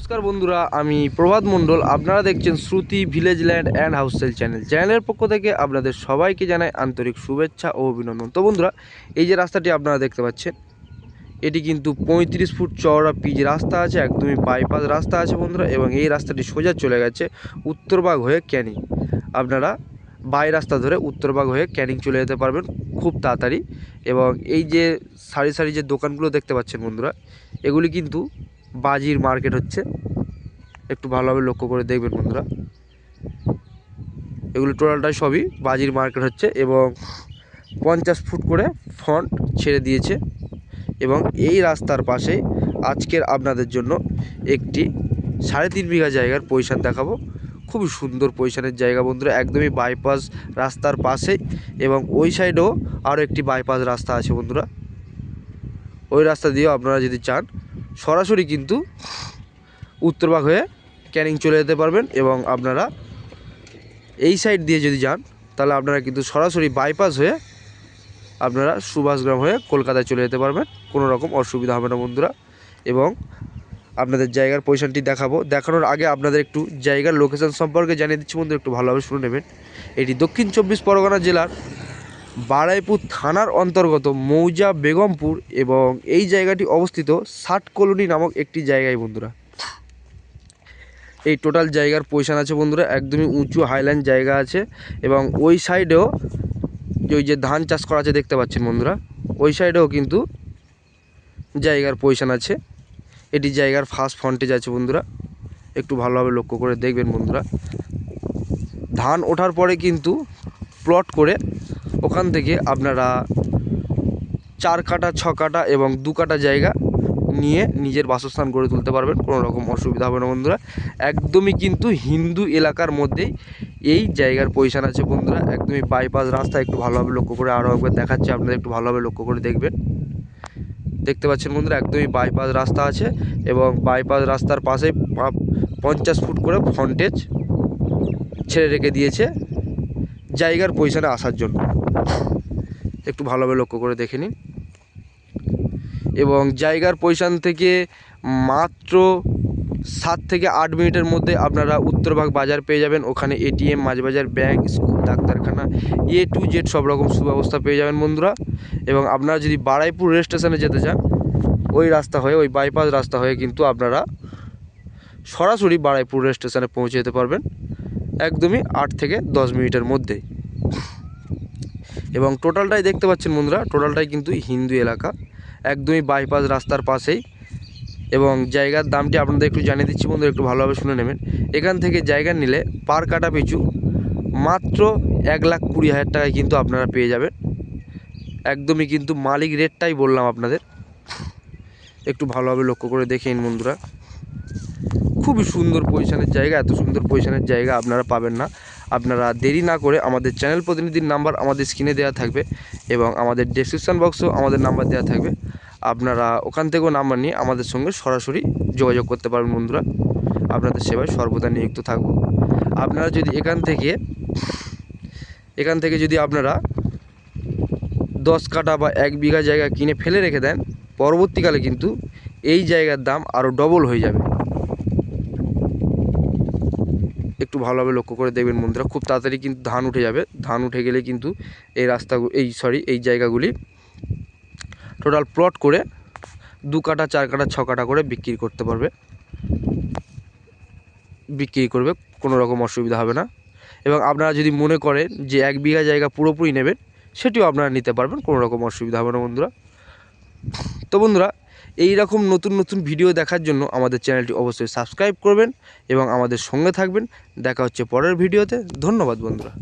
নমস্কার বন্ধুরা, আমি প্রভাত মণ্ডল। আপনারা দেখছেন শ্রুতি ভিলেজ ল্যান্ড অ্যান্ড হাউসেল চ্যানেল। চ্যানেলের পক্ষ থেকে আপনাদের সবাইকে জানাই আন্তরিক শুভেচ্ছা ও অভিনন্দন। তো বন্ধুরা, এই যে রাস্তাটি আপনারা দেখতে পাচ্ছেন, এটি কিন্তু পঁয়ত্রিশ ফুট চওড়া পিচ রাস্তা আছে, একদমই বাইপাস রাস্তা আছে বন্ধুরা, এবং এই রাস্তাটি সোজা চলে গেছে উত্তরবাগ হয়ে ক্যানিং। আপনারা বাই রাস্তা ধরে উত্তরবাগ হয়ে ক্যানিং চলে যেতে পারবেন খুব তাড়াতাড়ি। এবং এই যে সারি সারি যে দোকানগুলো দেখতে পাচ্ছেন বন্ধুরা, এগুলি কিন্তু বাজির মার্কেট হচ্ছে। একটু ভালোভাবে লক্ষ্য করে দেখবেন বন্ধুরা। এগুলো টোটালটাই সবই বাজির মার্কেট হচ্ছে এবং পঞ্চাশ ফুট করে ফ্রন্ট ছেড়ে দিয়েছে এবং এই রাস্তার পাশেই আজকের আপনাদের জন্য একটি সাড়ে তিন বিঘা জায়গার পজিশান দেখাবো। খুবই সুন্দর পজিশানের জায়গা বন্ধুরা, একদমই বাইপাস রাস্তার পাশেই এবং ওই সাইডেও আরও একটি বাইপাস রাস্তা আছে বন্ধুরা। ওই রাস্তা দিয়েও আপনারা যদি চান সরাসরি কিন্তু উত্তরবাগ হয়ে ক্যানিং চলে যেতে পারবেন এবং আপনারা এই সাইড দিয়ে যদি যান, তাহলে আপনারা কিন্তু সরাসরি বাইপাস হয়ে আপনারা সুভাষগ্রাম হয়ে কলকাতায় চলে যেতে পারবেন। কোনো রকম অসুবিধা হবে না বন্ধুরা। এবং আপনাদের জায়গার পজিশনটি দেখাবো। দেখানোর আগে আপনাদের একটু জায়গার লোকেশন সম্পর্কে জানিয়ে দিচ্ছি বন্ধু একটু ভালোভাবে শুনে নেবেন। এটি দক্ষিণ চব্বিশ পরগনা জেলার বারাইপুর থানার অন্তর্গত মৌজা বেগমপুর এবং এই জায়গাটি অবস্থিত ষাট কলোনি নামক একটি জায়গায় বন্ধুরা। এই টোটাল জায়গার পজিশন আছে বন্ধুরা, একদমই উঁচু হাইল্যান্ড জায়গা আছে এবং ওই সাইডেও ওই যে ধান চাষ করা আছে দেখতে পাচ্ছেন বন্ধুরা, ওই সাইডেও কিন্তু জায়গার পজিশন আছে। এটি জায়গার ফার্স্ট ফ্রন্টেজ আছে বন্ধুরা, একটু ভালোভাবে লক্ষ্য করে দেখবেন বন্ধুরা। ধান ওঠার পরে কিন্তু প্লট করে ওখান থেকে আপনারা চার কাটা, ছ কাটা এবং দু কাটা জায়গা নিয়ে নিজের বাসস্থান গড়ে তুলতে পারবেন। কোনো রকম অসুবিধা হবে না বন্ধুরা। একদমই কিন্তু হিন্দু এলাকার মধ্যেই এই জায়গার পজিশান আছে বন্ধুরা। একদমই বাইপাস রাস্তা একটু ভালোভাবে লক্ষ্য করে আরও একবার দেখাচ্ছি আপনাদের একটু ভালোভাবে লক্ষ্য করে দেখবেন। দেখতে পাচ্ছেন বন্ধুরা, একদমই বাইপাস রাস্তা আছে এবং বাইপাস রাস্তার পাশে পঞ্চাশ ফুট করে ফ্রন্টেজ ছেড়ে রেখে দিয়েছে। জায়গার পজিশানে আসার জন্য। একটু ভালোভাবে লক্ষ্য করে দেখে নিন। এবং জায়গার পজিশান থেকে মাত্র সাত থেকে আট মিনিটের মধ্যে আপনারা উত্তরভাগ বাজার পেয়ে যাবেন। ওখানে এটিএম, মাঝবাজার ব্যাংক, স্কুল, ডাক্তারখানা, এ টু জেড সব রকম সুব্যবস্থা পেয়ে যাবেন বন্ধুরা। এবং আপনারা যদি বারাইপুর রেল স্টেশনে যেতে চান, ওই রাস্তা হয়ে, ওই বাইপাস রাস্তা হয়ে কিন্তু আপনারা সরাসরি বারাইপুর রেল স্টেশনে পৌঁছে যেতে পারবেন। একদমই আট থেকে দশ মিনিটের মধ্যে। এবং টোটালটাই দেখতে পাচ্ছেন বন্ধুরা, টোটালটাই কিন্তু হিন্দু এলাকা। একদমই বাইপাস রাস্তার পাশেই। এবং জায়গার দামটি আপনাদের একটু জানিয়ে দিচ্ছি বন্ধু একটু ভালোভাবে শুনে নেবেন। এখান থেকে জায়গা নিলে পার কাটা পিছু মাত্র এক লাখ কুড়ি হাজার টাকায় কিন্তু আপনারা পেয়ে যাবেন। একদমই কিন্তু মালিক রেটটাই বললাম আপনাদের। একটু ভালোভাবে লক্ষ্য করে দেখে নিন বন্ধুরা। খুবই সুন্দর পজিশনের জায়গা, এত সুন্দর পজিশনের জায়গা আপনারা পাবেন না। আপনারা দেরি না করে আমাদের চ্যানেল প্রতিনিধির নাম্বার আমাদের স্ক্রিনে দেওয়া থাকবে এবং আমাদের ডেসক্রিপশান বক্সেও আমাদের নাম্বার দেওয়া থাকবে। আপনারা ওখান থেকেও নাম্বার নিয়ে আমাদের সঙ্গে সরাসরি যোগাযোগ করতে পারবেন বন্ধুরা। আপনাদের সেবায় সর্বদা নিযুক্ত থাকব। আপনারা যদি এখান থেকে এখান থেকে যদি আপনারা দশ কাটা বা এক বিঘা জায়গা কিনে ফেলে রেখে দেন, পরবর্তীকালে কিন্তু এই জায়গার দাম আরও ডবল হয়ে যাবে। একটু ভালোভাবে লক্ষ্য করে দেখবেন বন্ধুরা খুব তাড়াতাড়ি কিন্তু ধান উঠে যাবে। ধান উঠে গেলে কিন্তু এই রাস্তা এই সরি এই জায়গাগুলি টোটাল প্লট করে দু কাটা, চার কাটা, ছ কাটা করে বিক্রি করতে পারবে। বিক্রি করবে, কোনো রকম অসুবিধা হবে না। এবং আপনারা যদি মনে করেন যে এক বিঘা জায়গা পুরোপুরি নেবেন, সেটিও আপনারা নিতে পারবেন, কোনো রকম অসুবিধা হবে না বন্ধুরা। তো বন্ধুরা এই রকম নতুন নতুন ভিডিও দেখার জন্য আমাদের চ্যানেলটি অবশ্যই সাবস্ক্রাইব করবেন এবং আমাদের সঙ্গে থাকবেন। দেখা হচ্ছে পরের ভিডিওতে ধন্যবাদ বন্ধুরা।